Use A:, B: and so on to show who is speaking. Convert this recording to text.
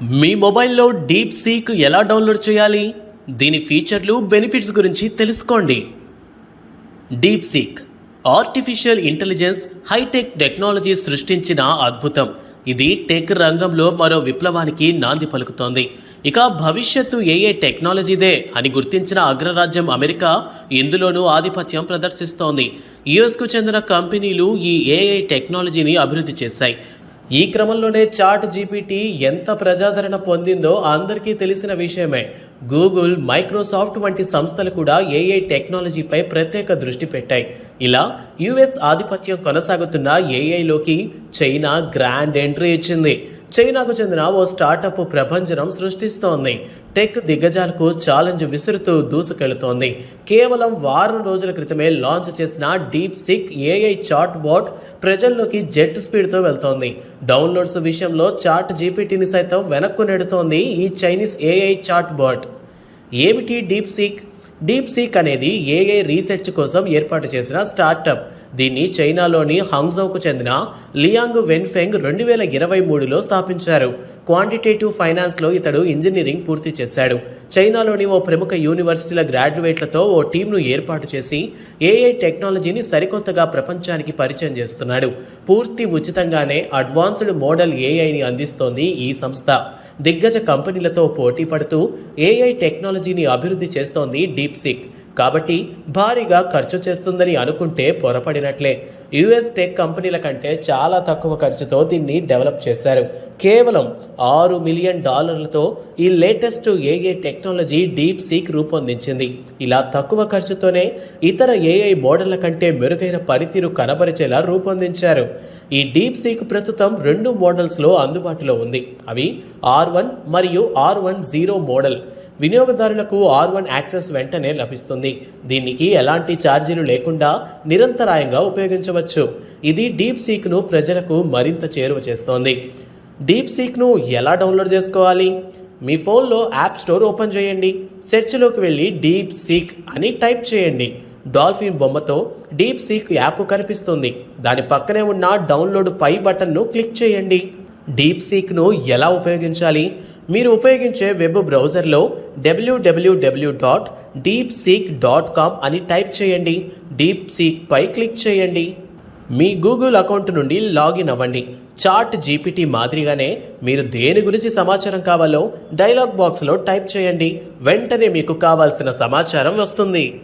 A: మీ మొబైల్లో deep seek ఎలా download చేయాలి? దీని ఫీచర్లు బెనిఫిట్స్ గురించి తెలుసుకోండి. DeepSeek artificial intelligence hi tech technology సృష్టించిన అద్భుతం. ఇది టెక్ రంగంలో మరో విప్లవానికి నాంది పలుకుతోంది. ఇక భవిష్యత్తు ఏఏ టెక్నాలజీదే అని గుర్తించిన అగ్రరాజ్యం అమెరికా ఇందులోనూ ఆధిపత్యం ప్రదర్శిస్తోంది. యుఎస్కు చెందిన కంపెనీలు ఈ ఏఐ టెక్నాలజీని అభివృద్ధి చేశాయి. ఈ క్రమంలోనే చాట్ జీపీటీ ఎంత ప్రజాదరణ పొందిందో అందరికీ తెలిసిన విషయమే. గూగుల్ మైక్రోసాఫ్ట్ వంటి సంస్థలు కూడా ఏఐ టెక్నాలజీపై ప్రత్యేక దృష్టి పెట్టాయి. ఇలా యుఎస్ ఆధిపత్యం కొనసాగుతున్న ఏఐలోకి చైనా గ్రాండ్ ఎంట్రీ ఇచ్చింది. చైనాకు చెందిన ఓ స్టార్టప్ ప్రభంజనం సృష్టిస్తోంది. టెక్ దిగ్గజాలకు ఛాలెంజ్ విసురుతూ దూసుకెళుతోంది. కేవలం వారం రోజుల క్రితమే లాంచ్ చేసిన DeepSeek AI chatbot ప్రజల్లోకి జెట్ స్పీడ్తో వెళ్తోంది. డౌన్లోడ్స్ విషయంలో చాట్ జీపీటీని సైతం వెనక్కు నెడుతోంది ఈ చైనీస్ ఏఐ చాట్ బాట్ ఏమిటి డీప్ సిక్ డీప్ సీక్ అనేది ఏఐ రీసెర్చ్ కోసం ఏర్పాటు చేసిన స్టార్టప్ దీన్ని చైనాలోని హంగ్జౌకు చెందిన లియాంగ్ వెన్ఫెంగ్ రెండు వేల ఇరవై మూడులో స్థాపించారు. క్వాంటిటేటివ్ ఫైనాన్స్లో ఇతడు ఇంజనీరింగ్ పూర్తి చేశాడు. చైనాలోని ఓ ప్రముఖ యూనివర్సిటీల గ్రాడ్యుయేట్లతో ఓ టీంను ఏర్పాటు చేసి ఏఐ టెక్నాలజీని సరికొత్తగా ప్రపంచానికి పరిచయం చేస్తున్నాడు. పూర్తి ఉచితంగానే అడ్వాన్స్డ్ మోడల్ ఏఐని అందిస్తోంది ఈ సంస్థ. దిగ్గజ కంపెనీలతో పోటీ పడుతూ ఏఐ టెక్నాలజీని అభివృద్ధి చేస్తోంది డీప్ సిక్ కాబట్టి భారీగా ఖర్చు చేస్తుందని అనుకుంటే పొరపడినట్లే. యుఎస్ టెక్ కంపెనీల కంటే చాలా తక్కువ ఖర్చుతో దీన్ని డెవలప్ చేశారు. కేవలం ఆరు మిలియన్ డాలర్లతో ఈ లేటెస్ట్ ఏఏ టెక్నాలజీ డీప్ సీక్ రూపొందించింది. ఇలా తక్కువ ఖర్చుతోనే ఇతర ఏఐ మోడళ్ళ కంటే మెరుగైన పనితీరు కనబరిచేలా రూపొందించారు. ఈ డీప్ సీక్ ప్రస్తుతం రెండు మోడల్స్లో అందుబాటులో ఉంది. అవి ఆర్ వన్ మరియు ఆర్ వన్ జీరో మోడల్. వినియోగదారులకు ఆర్ వన్ యాక్సెస్ వెంటనే లభిస్తుంది. దీనికి ఎలాంటి ఛార్జీలు లేకుండా నిరంతరాయంగా ఉపయోగించవచ్చు. ఇది డీప్ సీక్ను ప్రజలకు మరింత చేరువ చేస్తోంది. డీప్ సీక్ను ఎలా డౌన్లోడ్ చేసుకోవాలి? మీ ఫోన్లో యాప్ స్టోర్ ఓపెన్ చేయండి. సెర్చ్లోకి వెళ్ళి డీప్ సీక్ అని టైప్ చేయండి. డాల్ఫిన్ బొమ్మతో డీప్ సీక్ యాప్ కనిపిస్తుంది. దాని పక్కనే ఉన్న డౌన్లోడ్ పై బటన్ను క్లిక్ చేయండి. డీప్ సీక్ను ఎలా ఉపయోగించాలి? మీరు ఉపయోగించే వెబ్ బ్రౌజర్లో W W W dot DeepSeek dot com అని టైప్ చేయండి. డీప్ సీక్పై క్లిక్ చేయండి. మీ గూగుల్ అకౌంట్ నుండి లాగిన్ అవ్వండి. చాట్ జీపీటీ మాదిరిగానే మీరు దేని గురించి సమాచారం కావాలో డైలాగ్ బాక్స్లో టైప్ చేయండి. వెంటనే మీకు కావాల్సిన సమాచారం వస్తుంది.